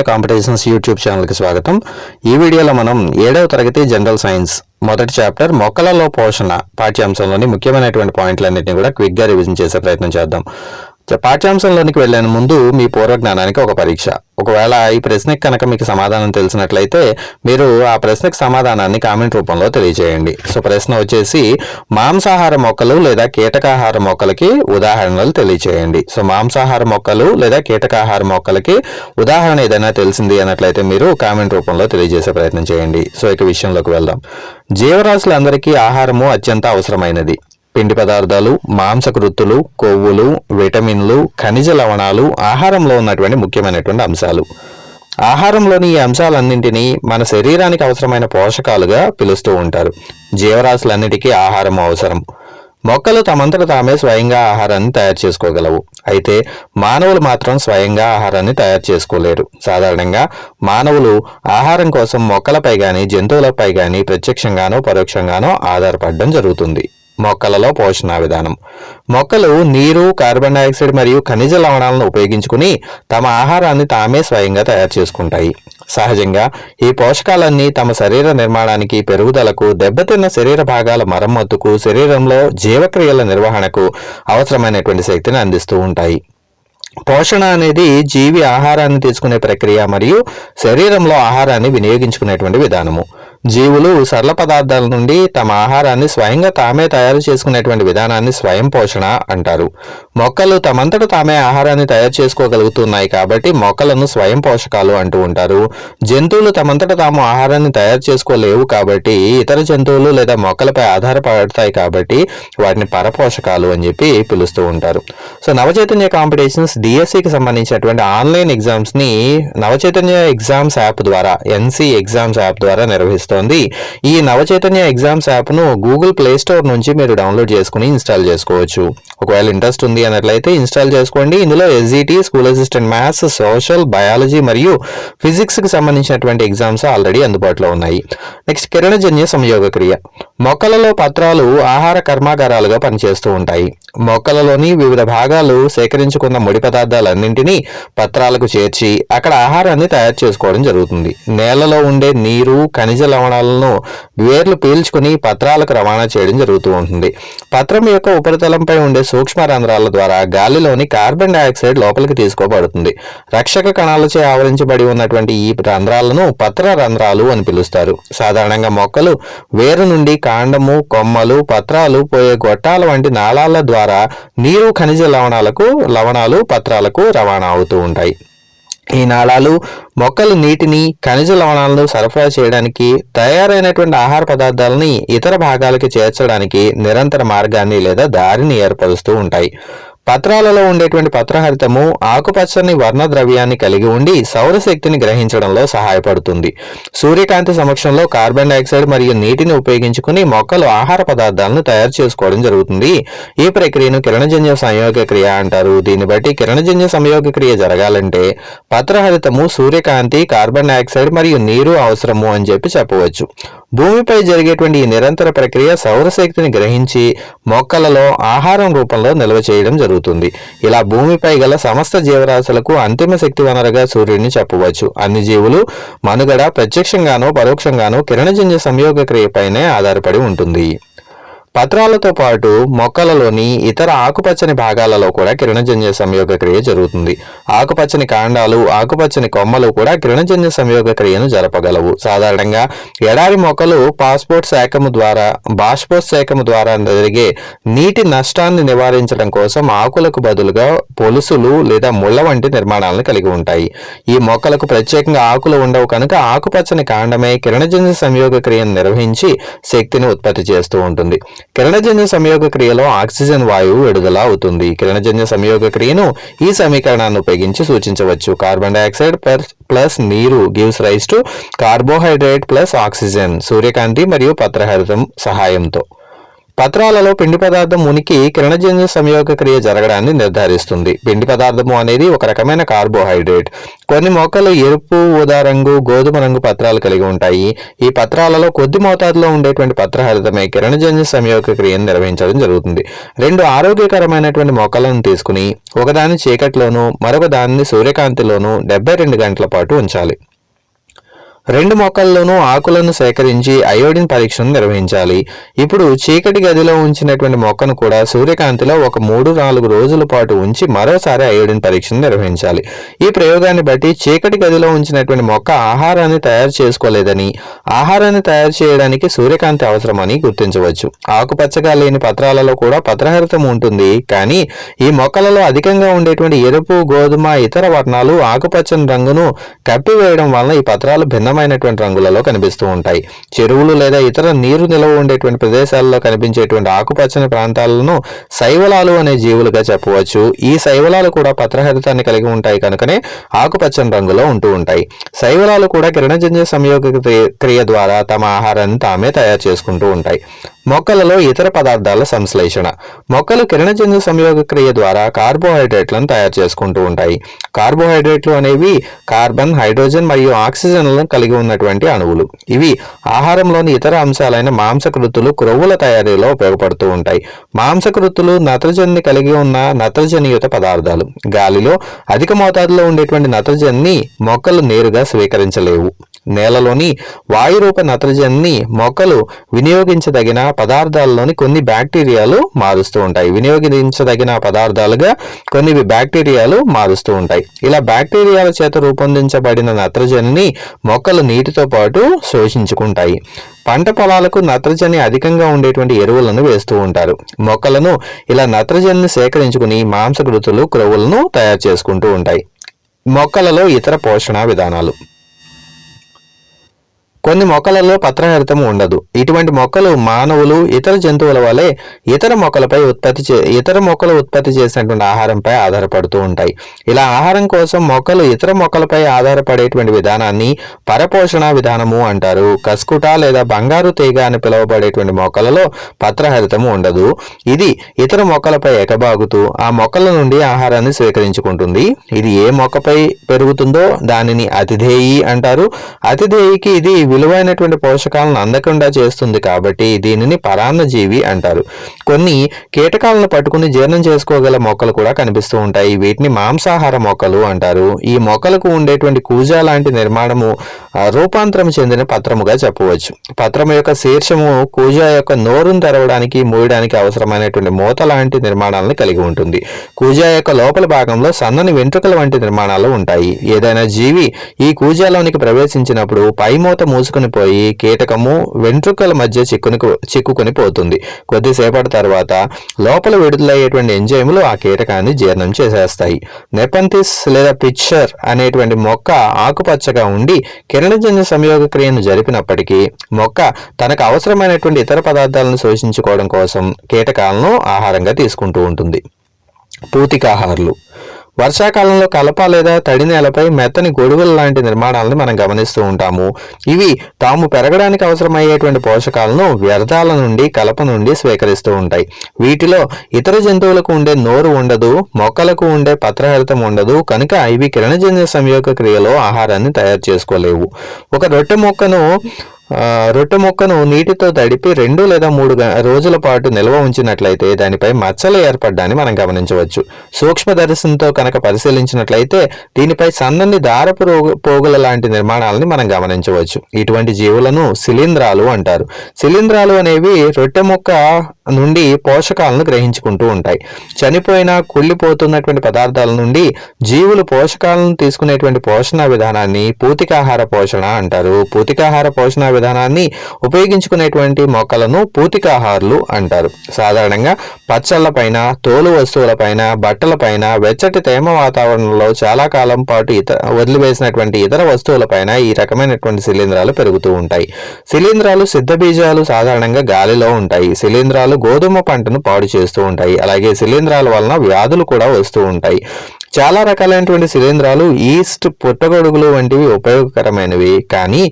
Chaitanya competitions YouTube ఛానల్కి స్వాగతం. ఈ వీడియోలో మనం ఏడవ తరగతి జనరల్ సైన్స్ మొదటి చాప్టర్ మొక్కలలో పోషణ పాఠ్యాంశంలోని ముఖ్యమైనటువంటి పాయింట్లన్నింటినీ కూడా క్విక్గా రివిజన్ చేసే ప్రయత్నం చేద్దాం. పాఠ్యాంశంలోనికి వెళ్ళే ముందు మీ పూర్వజ్ఞానానికి ఒక పరీక్ష. ఒకవేళ ఈ ప్రశ్నకి కనుక మీకు సమాధానం తెలిసినట్లయితే మీరు ఆ ప్రశ్నకు సమాధానాన్ని కామెంట్ రూపంలో తెలియజేయండి. సో ప్రశ్న వచ్చేసి మాంసాహార మొక్కలు లేదా కీటకాహార మొక్కలకి ఉదాహరణలు తెలియజేయండి. సో మాంసాహార మొక్కలు లేదా కీటకాహార మొక్కలకి ఉదాహరణ ఏదైనా తెలిసింది అన్నట్లయితే మీరు కామెంట్ రూపంలో తెలియజేసే ప్రయత్నం చేయండి. సో ఇక విషయంలోకి వెళ్దాం. జీవరాశులందరికీ ఆహారము అత్యంత అవసరమైనది. పిండి పదార్థాలు మాంసకృత్తులు కొవ్వులు విటమిన్లు ఖనిజ లవణాలు ఆహారంలో ఉన్నటువంటి ముఖ్యమైనటువంటి అంశాలు. ఆహారంలోని ఈ అంశాలన్నింటినీ మన శరీరానికి అవసరమైన పోషకాలుగా పిలుస్తూ ఉంటారు. జీవరాశులన్నిటికీ ఆహారం అవసరం. మొక్కలు తమంతట తామే స్వయంగా ఆహారాన్ని తయారు చేసుకోగలవు. అయితే మానవులు మాత్రం స్వయంగా ఆహారాన్ని తయారు చేసుకోలేరు. సాధారణంగా మానవులు ఆహారం కోసం మొక్కలపై కానీ జంతువులపై కానీ ప్రత్యక్షంగానో పరోక్షంగానో ఆధారపడడం జరుగుతుంది. మొక్కలలో పోషణ విధానం. మొక్కలు నీరు కార్బన్ డైఆక్సైడ్ మరియు ఖనిజ లవణాలను ఉపయోగించుకుని తమ ఆహారాన్ని తామే స్వయంగా తయారు చేసుకుంటాయి. సహజంగా ఈ పోషకాలన్నీ తమ శరీర నిర్మాణానికి పెరుగుదలకు దెబ్బతిన్న శరీర భాగాల మరమ్మతుకు శరీరంలో జీవక్రియల నిర్వహణకు అవసరమైనటువంటి శక్తిని అందిస్తూ ఉంటాయి. పోషణ అనేది జీవి ఆహారాన్ని తీసుకునే ప్రక్రియ మరియు శరీరంలో ఆహారాన్ని వినియోగించుకునేటువంటి విధానము. జీవులు సరళ పదార్థాల నుండి తమ ఆహారాన్ని స్వయంగా తామే తయారు చేసుకునేటువంటి విధానాన్ని స్వయం పోషణ అంటారు. మొక్కలు తమంతట తామే ఆహారాన్ని తయారు చేసుకోగలుగుతున్నాయి కాబట్టి మొక్కలను స్వయం పోషకాలు అంటూ ఉంటారు. జంతువులు తమంతట తాము ఆహారాన్ని తయారు చేసుకోలేవు కాబట్టి ఇతర జంతువులు లేదా మొక్కలపై ఆధారపడతాయి కాబట్టి వాటిని పరపోషకాలు అని చెప్పి పిలుస్తూ ఉంటారు. సో నవచైతన్య కాంపిటీషన్స్ డిఎస్సికి సంబంధించినటువంటి ఆన్లైన్ ఎగ్జామ్స్ని నవచైతన్య ఎగ్జామ్స్ యాప్ ద్వారా ఎన్సి ఎగ్జామ్స్ యాప్ ద్వారా నిర్వహిస్తోంది. ఈ నవచైతన్య ఎగ్జామ్స్ యాప్ను గూగుల్ ప్లే స్టోర్ నుంచి మీరు డౌన్లోడ్ చేసుకుని ఇన్స్టాల్ చేసుకోవచ్చు. ఒకవేళ ఇంట్రెస్ట్ ఉంది అన్నట్లయితే ఇన్స్టాల్ చేసుకోండి. ఇందులో SGT school assistant maths social biology మరియు ఫిజిక్స్కి సంబంధించినటువంటి ఎగ్జామ్స్ ఆల్రెడీ అందుబాటులో ఉన్నాయి. నెక్స్ట్ కిరణజన్య సంయోగ క్రియ. మొక్కలలో పత్రాలు ఆహార కర్మాగారాలుగా పనిచేస్తూ ఉంటాయి. మొక్కలలోని వివిధ భాగాలు సేకరించుకున్న ముడి పదార్థాలన్నింటినీ పత్రాలకు చేర్చి అక్కడ ఆహారాన్ని తయారు చేసుకోవడం జరుగుతుంది. నేలలో ఉండే నీరు ఖనిజ లవణాలను వేర్లు పీల్చుకుని పత్రాలకు రవాణా చేయడం జరుగుతూ ఉంటుంది. పత్రం యొక్క ఉపరితలంపై ఉండే సూక్ష్మ రంధ్రాల ద్వారా గాలిలోని కార్బన్ డయాక్సైడ్ లోపలికి తీసుకోబడుతుంది. రక్షక కణాలచే ఆవరించబడి ఉన్నటువంటి ఈ రంధ్రాలను పత్ర రంధ్రాలు అని పిలుస్తారు. సాధారణంగా మొక్కలు వేరు నుండి కాండము కొమ్మలు పత్రాలు పోయే గొట్టాల వంటి నాళాల ద్వారా నీరు ఖనిజ లవణాలకు లవణాలు పత్రాలకు రవాణా అవుతూ ఉంటాయి. ఈ నాళాలు మొక్కలు నీటిని ఖనిజ లవణాలను సరఫరా చేయడానికి తయారైనటువంటి ఆహార పదార్థాలని ఇతర భాగాలకి చేర్చడానికి నిరంతర మార్గాన్ని లేదా దారిని ఏర్పరుస్తూ ఉంటాయి. పత్రాలలో ఉండేటువంటి పత్రహరితము ఆకుపచ్చని వర్ణ ద్రవ్యాన్ని కలిగి ఉండి సౌరశక్తిని గ్రహించడంలో సహాయపడుతుంది. సూర్యకాంతి సమక్షంలో కార్బన్ డైఆక్సైడ్ మరియు నీటిని ఉపయోగించుకుని మొక్కలు ఆహార పదార్థాలను తయారు చేసుకోవడం జరుగుతుంది. ఈ ప్రక్రియను కిరణజన్య సంయోగ క్రియ అంటారు. దీన్ని బట్టి కిరణజన్య సంయోగ క్రియ జరగాలంటే పత్రహరితము సూర్యకాంతి కార్బన్ డైఆక్సైడ్ మరియు నీరు అవసరము అని చెప్పి చెప్పవచ్చు. భూమిపై జరిగేటువంటి ఈ నిరంతర ప్రక్రియ సౌరశక్తిని గ్రహించి మొక్కలలో ఆహారం రూపంలో నిల్వ చేయడం జరుగుతుంది. ఇలా భూమిపై గల సమస్త జీవరాశులకు అంతిమ శక్తి వనరుగా సూర్యుడిని చెప్పవచ్చు. అన్ని జీవులు మనుగడ ప్రత్యక్షంగానో పరోక్షంగానో కిరణజన్య సంయోగ క్రియపైనే ఆధారపడి ఉంటుంది. పత్రాలతో పాటు మొక్కలలోని ఇతర ఆకుపచ్చని భాగాలలో కూడా కిరణజన్య సంయోగ క్రియ జరుగుతుంది. ఆకుపచ్చని కాండాలు ఆకుపచ్చని కొమ్మలు కూడా కిరణజన్య సంయోగ క్రియను జరపగలవు. సాధారణంగా ఎడారి మొక్కలు పాస్పోర్ట్ శాఖము ద్వారా బాష్పోస్ శాఖము ద్వారా జరిగే నీటి నష్టాన్ని నివారించడం కోసం ఆకులకు బదులుగా పొలుసులు లేదా ముళ్ళ వంటి నిర్మాణాలను కలిగి ఉంటాయి. ఈ మొక్కలకు ప్రత్యేకంగా ఆకులు ఉండవు కనుక ఆకుపచ్చని కాండమే కిరణజన్య సంయోగ క్రియను నిర్వహించి శక్తిని ఉత్పత్తి చేస్తూ ఉంటుంది. కిరణజన్య సంయోగ క్రియలో ఆక్సిజన్ వాయువు విడుదల అవుతుంది. కిరణజన్య సంయోగ క్రియను ఈ సమీకరణాన్ని ఉపయోగించి సూచించవచ్చు. కార్బన్ డైఆక్సైడ్ ప్లస్ నీరు gives rise to carbohydrate plus oxygen సూర్యకాంతి మరియు పత్రహరితం సహాయంతో. పత్రాలలో పిండి పదార్థం ఉనికి కిరణజన్య సంయోగ క్రియ జరగడాన్ని నిర్ధారిస్తుంది. పిండి పదార్థము అనేది ఒక రకమైన కార్బోహైడ్రేట్. కొన్ని మొక్కలు ఎరుపు ఊదా రంగు గోధుమ రంగు పత్రాలు కలిగి ఉంటాయి. ఈ పత్రాలలో కొద్ది మోతాదులో ఉండేటువంటి పత్రహరితమే కిరణజన్య సంయోగ క్రియను నిర్వహించడం జరుగుతుంది. రెండు ఆరోగ్యకరమైనటువంటి మొక్కలను తీసుకుని ఒకదాని చీకట్లోనూ మరొక దానిని సూర్యకాంతిలోను డెబ్బై రెండు గంటల పాటు ఉంచాలి. రెండు మొక్కల్లోనూ ఆకులను సేకరించి అయోడిన్ పరీక్షను నిర్వహించాలి. ఇప్పుడు చీకటి గదిలో ఉంచినటువంటి మొక్కను కూడా సూర్యకాంతిలో ఒక మూడు నాలుగు రోజుల పాటు ఉంచి మరోసారి అయోడిన్ పరీక్షను నిర్వహించాలి. ఈ ప్రయోగాన్ని బట్టి చీకటి గదిలో ఉంచినటువంటి మొక్క ఆహారాన్ని తయారు చేసుకోలేదని ఆహారాన్ని తయారు చేయడానికి సూర్యకాంతి అవసరమని గుర్తించవచ్చు. ఆకుపచ్చగా లేని పత్రాలలో కూడా పత్రహరితం ఉంటుంది. కానీ ఈ మొక్కలలో అధికంగా ఉండేటువంటి ఎరుపు గోధుమ ఇతర వర్ణాలు ఆకుపచ్చని రంగును కప్పివేయడం వలన ఈ పత్రాలు భిన్నమైనటువంటి రంగులలో కనిపిస్తూ ఉంటాయి. చెరువులు లేదా ఇతర నీరు నిల్వ ఉండేటువంటి ప్రదేశాల్లో కనిపించేటువంటి ఆకుపచ్చని ప్రాంతాలను శైవలాలు అనే జీవులుగా చెప్పవచ్చు. ఈ శైవలాలు కూడా పత్రహరితాన్ని కలిగి ఉంటాయి కనుకనే ఆకుపచ్చని రంగులో ఉంటూ ఉంటాయి. శైవలాలు కూడా కిరణజంజ సంయోగ క్రియ ద్వారా తమ ఆహారాన్ని తామే తయారు చేసుకుంటూ ఉంటాయి. మొక్కలలో ఇతర పదార్థాల సంశ్లేషణ. మొక్కలు కిరణజంతు సంయోగ క్రియ ద్వారా కార్బోహైడ్రేట్లను తయారు చేసుకుంటూ ఉంటాయి. కార్బోహైడ్రేట్లు అనేవి కార్బన్ హైడ్రోజన్ మరియు ఆక్సిజన్లను కలిగి ఉన్నటువంటి అణువులు. ఇవి ఆహారంలోని ఇతర అంశాలైన మాంసకృతులు క్రొవ్వుల తయారీలో ఉపయోగపడుతూ ఉంటాయి. మాంసకృతులు నత్రజనిని కలిగి ఉన్న నత్రజనియుత పదార్థాలు. గాలిలో అధిక మోతాదులో ఉండేటువంటి నత్రజనిని మొక్కలు నేరుగా స్వీకరించలేవు. నేలలోని వాయురూప నత్రజనిని మొక్కలు వినియోగించదగిన పదార్థాల్లోని కొన్ని బ్యాక్టీరియాలు మారుస్తూ ఉంటాయి. వినియోగించదగిన పదార్థాలుగా కొన్ని బ్యాక్టీరియాలు మారుస్తూ ఉంటాయి. ఇలా బ్యాక్టీరియాల చేత రూపొందించబడిన నత్రజనిని మొక్కలు నీటితో పాటు శోషించుకుంటాయి. పంట పొలాలకు నత్రజని అధికంగా ఉండేటువంటి ఎరువులను వేస్తూ ఉంటారు. మొక్కలను ఇలా నత్రజనిని సేకరించుకుని మాంసకృతులు క్రొవ్వులను తయారు చేసుకుంటూ ఉంటాయి. మొక్కలలో ఇతర పోషణ విధానాలు. కొన్ని మొక్కలలో పత్రహరితము ఉండదు. ఇటువంటి మొక్కలు మానవులు ఇతర జంతువుల వలె ఇతర మొక్కలపై ఉత్పత్తి చే ఇతర మొక్కలు ఉత్పత్తి చేసినటువంటి ఆహారంపై ఆధారపడుతూ ఉంటాయి. ఇలా ఆహారం కోసం మొక్కలు ఇతర మొక్కలపై ఆధారపడేటువంటి విధానాన్ని పరపోషణ విధానము అంటారు. కస్కుట లేదా బంగారు తీగ అని పిలువబడేటువంటి మొక్కలలో పత్రహరితము ఉండదు. ఇది ఇతర మొక్కలపై ఎగబాగుతూ ఆ మొక్కల నుండి ఆహారాన్ని స్వీకరించుకుంటుంది. ఇది ఏ మొక్కపై పెరుగుతుందో దానిని అతిధేయి అంటారు. అతిధేయికి ఇది విలువైనటువంటి పోషకాలను అందకుండా చేస్తుంది కాబట్టి దీనిని పరాన్నజీవి అంటారు. కొన్ని కీటకాలను పట్టుకుని జీర్ణం చేసుకోగల మొక్కలు కూడా కనిపిస్తూ ఉంటాయి. వీటిని మాంసాహార మొక్కలు అంటారు. ఈ మొక్కలకు ఉండేటువంటి కూజా లాంటి నిర్మాణము రూపాంతరం చెందిన పత్రముగా చెప్పవచ్చు. పత్రము యొక్క శీర్షము కూజా యొక్క నోరును తెరవడానికి మూయడానికి అవసరమైనటువంటి మూత లాంటి నిర్మాణాలను కలిగి ఉంటుంది. కూజా యొక్క లోపల భాగంలో సన్నని వెంట్రుకల వంటి నిర్మాణాలు ఉంటాయి. ఏదైనా జీవి ఈ కూజాలోనికి ప్రవేశించినప్పుడు పై మూత మూసుకుని పోయి కీటకము వెంట్రుకల మధ్య చిక్కుని చిక్కుకొని పోతుంది. కొద్దిసేపటి తర్వాత లోపల విడుదలయ్యేటువంటి ఎంజైములు ఆ కీటకాన్ని జీర్ణం చేసేస్తాయి. నెపంతిస్ లేదా పిక్చర్ అనేటువంటి మొక్క ఆకుపచ్చగా ఉండి కిరణజన్య సంయోగ క్రియను జరిపినప్పటికీ మొక్క తనకు అవసరమైనటువంటి ఇతర పదార్థాలను శోషించుకోవడం కోసం కీటకాలను ఆహారంగా తీసుకుంటూ ఉంటుంది. పూతికాహారులు వర్షాకాలంలో కలప లేదా తడి నేలపై మెత్తని గొడుగుల లాంటి నిర్మాణాలను మనం గమనిస్తూ ఉంటాము. ఇవి తాము పెరగడానికి అవసరమయ్యేటువంటి పోషకాలను వ్యర్థాల నుండి కలప నుండి స్వీకరిస్తూ ఉంటాయి. వీటిలో ఇతర జంతువులకు ఉండే నోరు ఉండదు మొక్కలకు ఉండే పత్రహరితం ఉండదు కనుక ఇవి కిరణజన్య సంయోగ క్రియలో ఆహారాన్ని తయారు చేసుకోలేవు. ఒక రొట్టె మొక్కను రొట్టె మొక్కను నీటితో తడిపి రెండు లేదా మూడు రోజుల పాటు నిల్వ ఉంచినట్లయితే దానిపై మచ్చలు ఏర్పడ్డాన్ని మనం గమనించవచ్చు. సూక్ష్మ దర్శనంతో కనుక పరిశీలించినట్లయితే దీనిపై సన్నని దారపు రోగు- పోగుల లాంటి నిర్మాణాలని మనం గమనించవచ్చు. ఇటువంటి జీవులను శిలీంధ్రాలు అంటారు. శిలీంధ్రాలు అనేవి రొట్టె మొక్క నుండి పోషకాలను గ్రహించుకుంటూ ఉంటాయి. చనిపోయిన కుళ్ళిపోతున్నటువంటి పదార్థాల నుండి జీవులు పోషకాలను తీసుకునేటువంటి పోషణ విధానాన్ని పూతికాహార పోషణ అంటారు. పూతికాహార పోషణ విధానాన్ని ఉపయోగించుకునేటువంటి మొక్కలను పూతికాహారులు అంటారు. సాధారణంగా పచ్చళ్ళపైన తోలు వస్తువులపైన బట్టలపైన వెచ్చటి తేమ వాతావరణంలో చాలా కాలం పాటు ఇతర వదిలివేసినటువంటి ఇతర వస్తువులపైన ఈ రకమైనటువంటి శిలీంధ్రాలు పెరుగుతూ ఉంటాయి. శిలీంధ్రాలు సిద్ధ బీజాలు సాధారణంగా గాలిలో ఉంటాయి. శిలీంధ్రాలు గోధుమ పంటను పాడు చేస్తూ ఉంటాయి. అలాగే శిలీంధ్రాల వలన వ్యాధులు కూడా వస్తూ ఉంటాయి. చాలా రకాలైనటువంటి శిలీంధ్రాలు ఈస్ట్ పుట్టగొడుగులు వంటివి ఉపయోగకరమైనవి. కానీ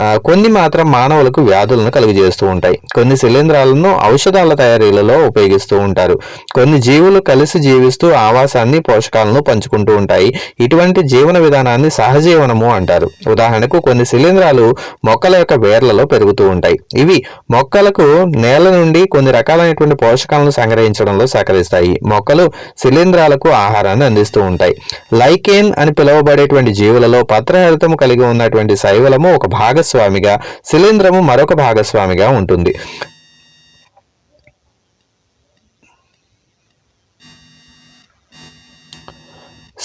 కొన్ని మాత్రం మానవులకు వ్యాధులను కలుగజేస్తూ ఉంటాయి. కొన్ని శిలీంధ్రాలను ఔషధాల తయారీలలో ఉపయోగిస్తూ ఉంటారు. కొన్ని జీవులు కలిసి జీవిస్తూ ఆవాసాన్ని పోషకాలను పంచుకుంటూ ఉంటాయి. ఇటువంటి జీవన విధానాన్ని సహజీవనము అంటారు. ఉదాహరణకు కొన్ని శిలీంధ్రాలు మొక్కల యొక్క వేర్లలో పెరుగుతూ ఉంటాయి. ఇవి మొక్కలకు నేల నుండి కొన్ని రకాలైనటువంటి పోషకాలను సంగ్రహించడంలో సహకరిస్తాయి. మొక్కలు శిలీంధ్రాలకు ఆహారాన్ని అందిస్తూ ఉంటాయి. లైకేన్ అని పిలువబడేటువంటి జీవులలో పత్రహరితము కలిగి ఉన్నటువంటి శైవలము ఒక భాగం భాగస్వామిగా శిలీంధ్రము మరొక భాగస్వామిగా ఉంటుంది.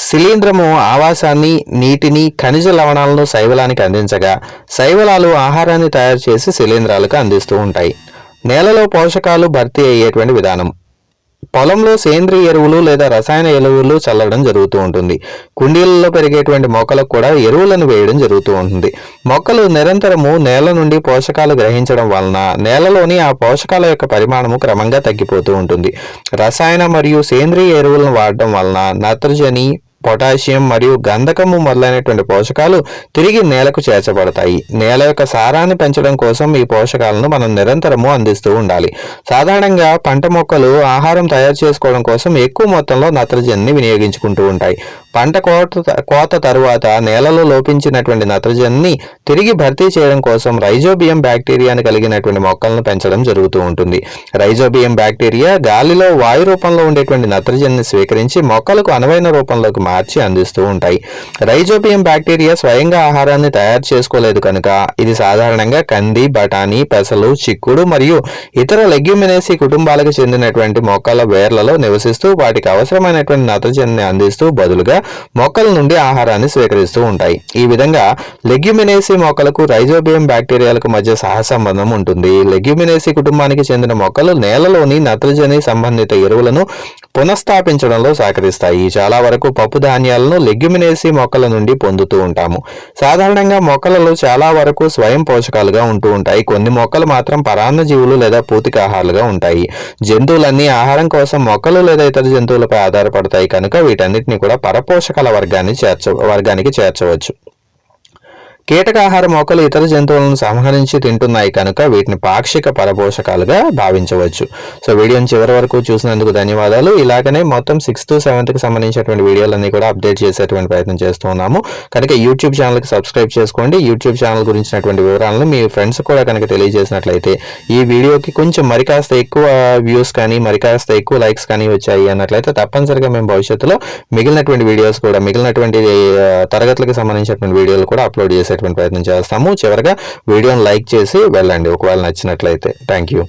శిలీంధ్రము ఆవాసాన్ని నీటిని ఖనిజ లవణాలను శైవలానికి అందించగా శైవలాలు ఆహారాన్ని తయారు చేసి శిలీంధ్రాలకు అందిస్తూ ఉంటాయి. నేలలో పోషకాలు భర్తీ అయ్యేటువంటి విధానం. పొలంలో సేంద్రియ ఎరువులు లేదా రసాయన ఎరువులు చల్లడం జరుగుతూ ఉంటుంది. కుండీలలో పెరిగేటువంటి మొక్కలకు కూడా ఎరువులను వేయడం జరుగుతూ ఉంటుంది. మొక్కలు నిరంతరము నేల నుండి పోషకాలు గ్రహించడం వలన నేలలోని ఆ పోషకాల యొక్క పరిమాణము క్రమంగా తగ్గిపోతూ ఉంటుంది. రసాయన మరియు సేంద్రియ ఎరువులను వాడడం వలన నత్రజని పొటాషియం మరియు గంధకము మొదలైనటువంటి పోషకాలు తిరిగి నేలకు చేర్చబడతాయి. నేల యొక్క సారాన్ని పెంచడం కోసం ఈ పోషకాలను మనం నిరంతరము అందిస్తూ ఉండాలి. సాధారణంగా పంట మొక్కలు ఆహారం తయారు చేసుకోవడం కోసం ఎక్కువ మొత్తంలో నత్రజనిని వినియోగించుకుంటూ ఉంటాయి. పంట కోత కోత తరువాత నేలలో లోపించినటువంటి నత్రజనిని తిరిగి భర్తీ చేయడం కోసం రైజోబియం బ్యాక్టీరియాని కలిగినటువంటి మొక్కలను పెంచడం జరుగుతూ ఉంటుంది. రైజోబియం బ్యాక్టీరియా గాలిలో వాయు రూపంలో ఉండేటువంటి నత్రజనిని స్వీకరించి మొక్కలకు అనువైన రూపంలోకి మార్చి అందిస్తూ ఉంటాయి. రైజోబియం బ్యాక్టీరియా స్వయంగా ఆహారాన్ని తయారు చేసుకోలేదు కనుక ఇది సాధారణంగా కంది బఠానీ పెసలు చిక్కుడు మరియు ఇతర లెగ్యూమినేసి కుటుంబాలకు చెందినటువంటి మొక్కల వేర్లలో నివసిస్తూ వాటికి అవసరమైనటువంటి నత్రజనిని అందిస్తూ బదులుగా మొక్కల నుండి ఆహారాన్ని స్వీకరిస్తూ ఉంటాయి. ఈ విధంగా లెగ్యుమినేసి మొక్కలకు రైజోబియం బ్యాక్టీరియాలకు మధ్య సహసంబంధం ఉంటుంది. లెగ్యుమినేసి కుటుంబానికి చెందిన మొక్కలు నేలలోని నత్రజని సంబంధిత ఎరువులను పునఃస్థాపించడంలో సహకరిస్తాయి. చాలా వరకు పప్పు ధాన్యాలను లెగ్యుమినేసి మొక్కల నుండి పొందుతూ ఉంటాము. సాధారణంగా మొక్కలలో చాలా వరకు స్వయం పోషకాలుగా ఉంటూ ఉంటాయి. కొన్ని మొక్కలు మాత్రం పరాన్న జీవులు లేదా పూతికాహారాలుగా ఉంటాయి. జంతువులన్నీ ఆహారం కోసం మొక్కలు లేదా ఇతర జంతువులపై ఆధారపడతాయి. కనుక వీటన్నిటిని కూడా పరపోషకాల వర్గాన్ని చేర్చ వర్గానికి చేర్చవచ్చు. కీటకాహార మొక్కలు ఇతర జంతువులను సంహరించి తింటున్నాయి కనుక వీటిని పాక్షిక పరపోషకాలుగా భావించవచ్చు. సో వీడియోని చివరి వరకు చూసినందుకు ధన్యవాదాలు. ఇలాగనే మొత్తం సిక్స్త్ సెవెంత్కి సంబంధించినటువంటి వీడియోలన్నీ కూడా అప్డేట్ చేసేటువంటి ప్రయత్నం చేస్తున్నాము కనుక యూట్యూబ్ ఛానల్కి సబ్స్క్రైబ్ చేసుకోండి. యూట్యూబ్ ఛానల్ గురించినటువంటి వివరాలను మీ ఫ్రెండ్స్ కూడా కనుక తెలియజేసినట్లయితే ఈ వీడియోకి కొంచెం మరి కాస్త ఎక్కువ వ్యూస్ కానీ మరి కాస్త ఎక్కువ లైక్స్ కానీ వచ్చాయి అన్నట్లయితే తప్పనిసరిగా మేము భవిష్యత్తులో మిగిలినటువంటి వీడియోస్ కూడా మిగిలినటువంటి తరగతులకు సంబంధించినటువంటి వీడియోలు కూడా అప్లోడ్ చేసేటువంటి ప్రయత్నం చేస్తాము. చివరిగా వీడియోని లైక్ చేసి వెళ్ళండి. ఒకవేళ నచ్చినట్లయితే. Thank you